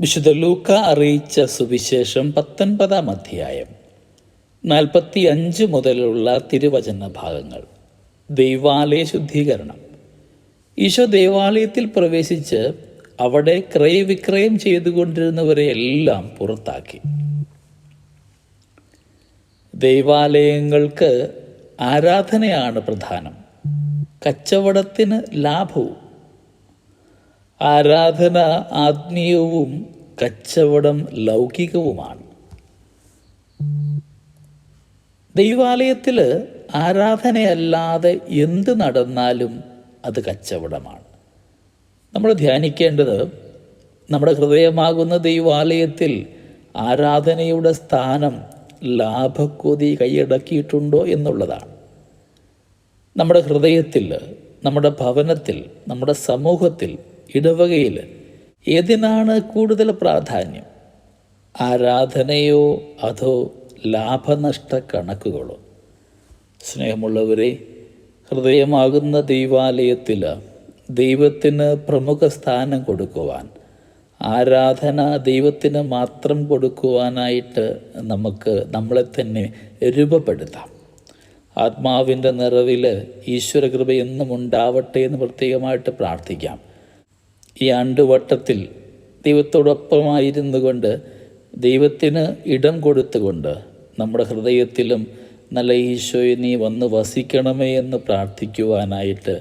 വിശുദ്ധ ലൂക്ക അറിയിച്ച സുവിശേഷം പത്തൊൻപതാം അധ്യായം. നാൽപ്പത്തി അഞ്ച് മുതലുള്ള തിരുവചന ഭാഗങ്ങൾ. ദൈവാലയ ശുദ്ധീകരണം. ഈശോ ദൈവാലയത്തിൽ പ്രവേശിച്ച് അവിടെ ക്രയവിക്രയം ചെയ്തുകൊണ്ടിരുന്നവരെ എല്ലാം പുറത്താക്കി. ദൈവാലയങ്ങൾക്ക് ആരാധനയാണ് പ്രധാനം. കച്ചവടത്തിന് ലാഭവും ആരാധന ആത്മീയവും കച്ചവടം ലൗകികവുമാണ്. ദൈവാലയത്തിൽ ആരാധനയല്ലാതെ എന്ത് നടന്നാലും അത് കച്ചവടമാണ്. നമ്മൾ ധ്യാനിക്കേണ്ടത് നമ്മുടെ ഹൃദയമാകുന്ന ദൈവാലയത്തിൽ ആരാധനയുടെ സ്ഥാനം ലാഭക്കൊതി കൈയടക്കിയിട്ടുണ്ടോ എന്നുള്ളതാണ്. നമ്മുടെ ഹൃദയത്തിൽ നമ്മുടെ ഭവനത്തിൽ നമ്മുടെ സമൂഹത്തിൽ ഇടവകയിൽ ഏതിനാണ് കൂടുതൽ പ്രാധാന്യം? ആരാധനയോ അതോ ലാഭനഷ്ട കണക്കുകളോ? സ്നേഹമുള്ളവരെ ഹൃദയമാകുന്ന ദൈവാലയത്തിൽ ദൈവത്തിന് പ്രമുഖ സ്ഥാനം കൊടുക്കുവാൻ ആരാധന ദൈവത്തിന് മാത്രം കൊടുക്കുവാനായിട്ട് നമുക്ക് നമ്മളെ തന്നെ രൂപപ്പെടുത്താം. ആത്മാവിന്റെ നിറവിൽ ഈശ്വരകൃപ എന്നും ഉണ്ടാവട്ടെ എന്ന് പ്രത്യേകമായിട്ട് പ്രാർത്ഥിക്കാം. ഈ ആണ്ടുവട്ടത്തിൽ ദൈവത്തോടൊപ്പമായിരുന്നു കൊണ്ട് ദൈവത്തിന് ഇടം കൊടുത്തുകൊണ്ട് നമ്മുടെ ഹൃദയത്തിലും നല്ല ഈശോയെ നീ വന്ന് വസിക്കണമേ എന്ന് പ്രാർത്ഥിക്കുവാനായിട്ട്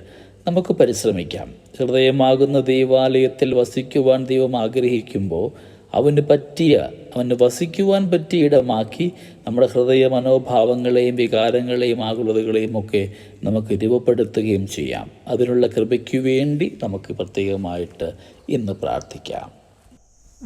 നമുക്ക് പരിശ്രമിക്കാം. ഹൃദയമാകുന്ന ദൈവാലയത്തിൽ വസിക്കുവാൻ ദൈവം ആഗ്രഹിക്കുമ്പോൾ അവന് പറ്റിയ അവന് വസിക്കുവാൻ പറ്റിയ ഇടമാക്കി നമ്മുടെ ഹൃദയ മനോഭാവങ്ങളെയും വികാരങ്ങളെയും ആകുലതകളെയും ഒക്കെ നമുക്ക് രൂപപ്പെടുത്തുകയും ചെയ്യാം. അതിനുള്ള കൃപയ്ക്ക് വേണ്ടി നമുക്ക് പ്രത്യേകമായിട്ട് ഇന്ന് പ്രാർത്ഥിക്കാം.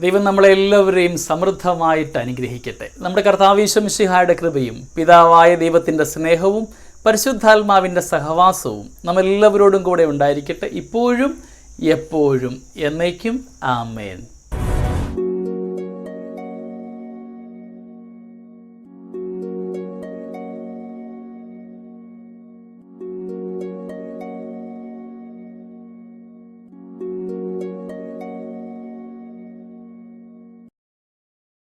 ദൈവം നമ്മളെല്ലാവരെയും സമൃദ്ധമായിട്ട് അനുഗ്രഹിക്കട്ടെ. നമ്മുടെ കർത്താവീശ്വമിഷിഹായുടെ കൃപയും പിതാവായ ദൈവത്തിന്റെ സ്നേഹവും പരിശുദ്ധാത്മാവിന്റെ സഹവാസവും നമ്മളെല്ലാവരോടും കൂടെ ഉണ്ടായിരിക്കട്ടെ. ഇപ്പോഴും എപ്പോഴും എന്നേക്കും ആമേൻ.